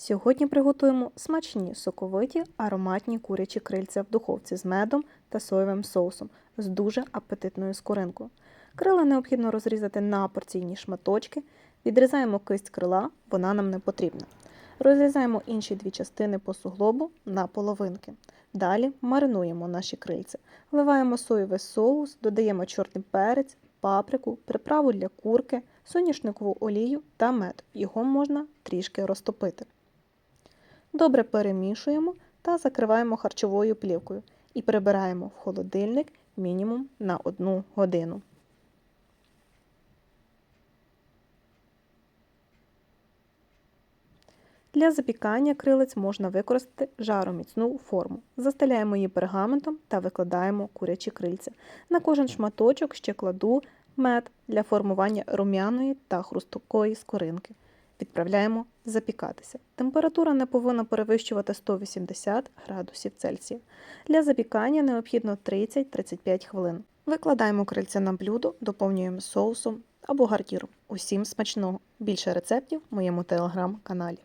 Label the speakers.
Speaker 1: Сьогодні приготуємо смачні соковиті ароматні курячі крильця в духовці з медом та соєвим соусом з дуже апетитною скоринкою. Крила необхідно розрізати на порційні шматочки. Відрізаємо кисть крила, вона нам не потрібна. Розрізаємо інші дві частини по суглобу на половинки. Далі маринуємо наші крильця. Вливаємо соєвий соус, додаємо чорний перець, паприку, приправу для курки, соняшникову олію та мед. Його можна трішки розтопити. Добре перемішуємо та закриваємо харчовою плівкою і прибираємо в холодильник мінімум на 1 годину. Для запікання крилець можна використати жароміцну форму. Застеляємо її пергаментом та викладаємо курячі крильця. На кожен шматочок ще кладу мед для формування рум'яної та хрусткої скоринки. Відправляємо запікатися. Температура не повинна перевищувати 180 градусів Цельсія. Для запікання необхідно 30-35 хвилин. Викладаємо крильця на блюдо, доповнюємо соусом або гардіром. Усім смачного! Більше рецептів в моєму телеграм-каналі.